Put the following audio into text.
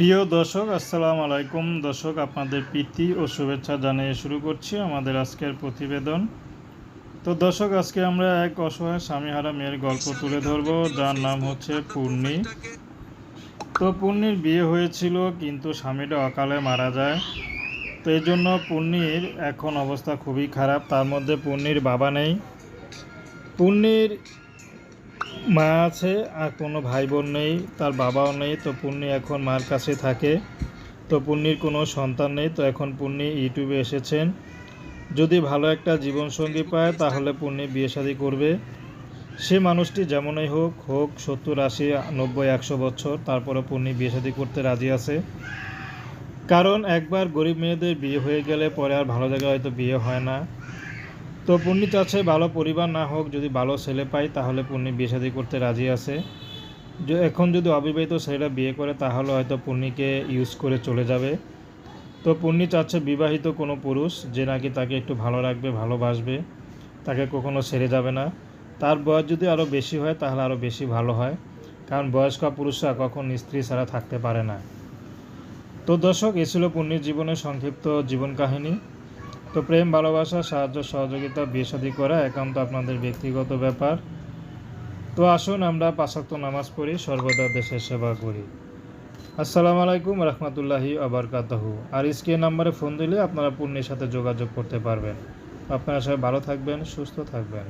প্রিয় দর্শক, আসসালামু আলাইকুম। দর্শক, আপনাদের প্রীতি ও শুভেচ্ছা জানিয়ে শুরু করছি আমাদের আজকের প্রতিবেদন। তো দর্শক, আজকে আমরা এক অসহায় স্বামীহারা মেয়ের গল্প তুলে ধরবো, যার নাম হচ্ছে পূর্ণি। তো পূর্ণির বিয়ে হয়েছিল, কিন্তু স্বামীটা অকালে মারা যায়। তো এই জন্য পূর্ণির এখন অবস্থা খুবই খারাপ, তার মধ্যে পূর্ণির বাবা নেই। পূর্ণির মা আছে, আর কোনো ভাই বোন নেই, তার বাবাও নেই, তো পূর্ণি এখন মার কাছে থাকে। তো পূর্ণির কোনো সন্তান নেই, তো এখন পূর্ণি ইউটিউবে এসেছেন। যদি ভালো একটা জীবনসঙ্গী পায়, তাহলে পূর্ণি বিয়ে শাদী করবে। সে মানুষটি যেমনই হোক হোক সত্তর, আশি, নব্বই, একশো বছর তারপরে পূর্ণি বিয়ে শাদী করতে রাজি আছে। কারণ একবার গরিব মেয়েদের বিয়ে হয়ে গেলে পরে আর ভালো জায়গায় হয়তো বিয়ে হয় না। তো পূর্ণি চাচ্ছে ভালো পরিবার না হোক, যদি ভালো ছেলে পাই তাহলে পূর্ণি বিয়ে শাদী করতে রাজি আছে। এখন যদি অবিবাহিত ছেলেরা বিয়ে করে, তাহলে হয়তো পূর্ণিকে ইউজ করে চলে যাবে। তো পূর্ণি চাচ্ছে বিবাহিত কোনো পুরুষ, যে নাকি তাকে একটু ভালো রাখবে, ভালোবাসবে, তাকে কখনো ছেড়ে যাবে না। তার বয়স যদি আরও বেশি হয়, তাহলে আরও বেশি ভালো হয়। কারণ বয়স্ক পুরুষরা কখন স্ত্রী ছাড়া থাকতে পারে না। তো দর্শক, এ ছিল পূর্ণির জীবনের সংক্ষিপ্ত জীবন কাহিনী। তো প্রেম, ভালোবাসা, সাহায্য, সহযোগিতা, বিয়ে করা একান্ত আপনাদের ব্যক্তিগত ব্যাপার। তো আসুন আমরা পাশাক্ত নামাজ পড়ি, সর্বদা দেশের সেবা করি। আসসালামু আলাইকুম রহমতুল্লাহি আবরকাতাহু। আর স্ক্রিন নাম্বারে ফোন দিলে আপনারা পূর্ণের সাথে যোগাযোগ করতে পারবেন। আপনারা সবাই ভালো থাকবেন, সুস্থ থাকবেন।